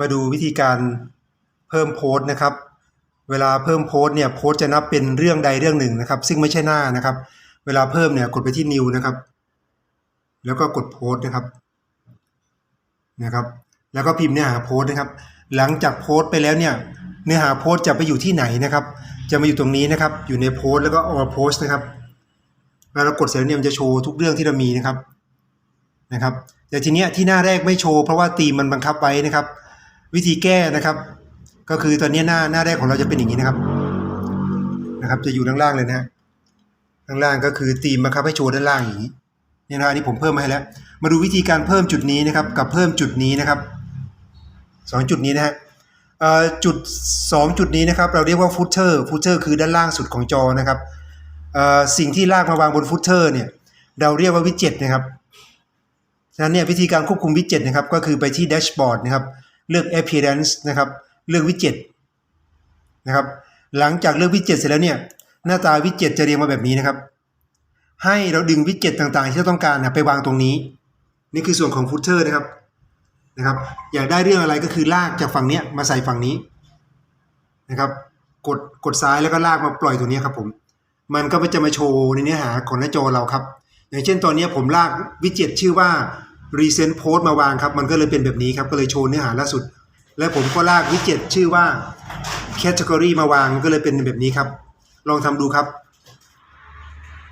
มาดูวิธีการเพิ่มโพสต์นะครับ เวลาเพิ่มโพสต์เนี่ยโพสต์จะนับเป็นเรื่องใดเรื่องหนึ่งนะครับ ซึ่งไม่ใช่หน้านะครับ เวลาเพิ่มเนี่ยกดไปที่ new นะครับ แล้วก็กดโพสต์นะครับนะครับ แล้วก็พิมพ์เนื้อหาโพสต์นะครับ หลังจากโพสต์ไปแล้วเนี่ยเนื้อหาโพสต์จะไปอยู่ที่ไหนนะครับ จะมาอยู่ตรงนี้นะครับ อยู่ในโพสต์แล้วก็ all post นะครับเวลาเรากดเสร็จเนี่ยมันจะโชว์ทุกเรื่องที่เรามีนะครับนะครับ แต่ทีเนี้ยที่หน้าแรกไม่โชว์เพราะว่าธีมมันบังคับไว้นะครับ วิธีแก้นะครับ ก็คือตอนนี้หน้าหน้าแรกของเราจะเป็นอย่างนี้นะครับ นะครับ จะอยู่ด้านล่างเลยนะฮะด้านล่างก็คือธีมบังคับให้โชว์ด้านล่างอย่างนี้เนี่ยนะอันนี้ผมเพิ่มมาให้แล้ว มาดูวิธีการเพิ่มจุดนี้นะครับ กับเพิ่มจุดนี้นะครับสองจุดนี้นะฮะเอ่อจุดสองจุดนี้นะครับ เราเรียกว่าฟุตเตอร์ฟุตเตอร์คือด้านล่างสุดของจอนะครับเอ่อสิ่งที่ลากมาวางบนฟุตเตอร์เนี่ยเราเรียกว่าวิดเจ็ตนะครับฉะนั้นเนี่ยวิธีการควบคุมวิดเจ็ตนะครับ ก็คือไปที่แดชบอร์ดนะครับ เลือก appearance นะครับเลือกวิจ็ตนะครับหลังจากเลือกวิจ็ตเสร็จแล้วเนี่ยหน้าตาวิจ็ตจะเรียงมาแบบนี้นะครับ ให้เราดึงวิจ็ตต่างๆ ที่เราต้องการนะไปวางตรงนี้ นี่คือส่วนของฟุตเตอร์นะครับนะครับอยากได้เรื่องอะไรก็คือลากจากฝั่งเนี้ยมาใส่ฝั่งนี้นะครับกดกดซ้ายแล้วก็ลากมาปล่อยตรงนี้ครับผม มันก็จะมาโชว์ในเนื้อหาของหน้าจอเราครับ อย่างเช่นตอนนี้ผมลากวิจ็ตชื่อว่า รีเซนต์โพสต์มาวางครับ มันก็เลยเป็นแบบนี้ครับ ก็เลยโชว์เนื้อหาล่าสุด และผมก็ลากวิกเจ็ตชื่อว่า category มาวางก็เลยเป็นแบบนี้ครับ ลองทำดูครับ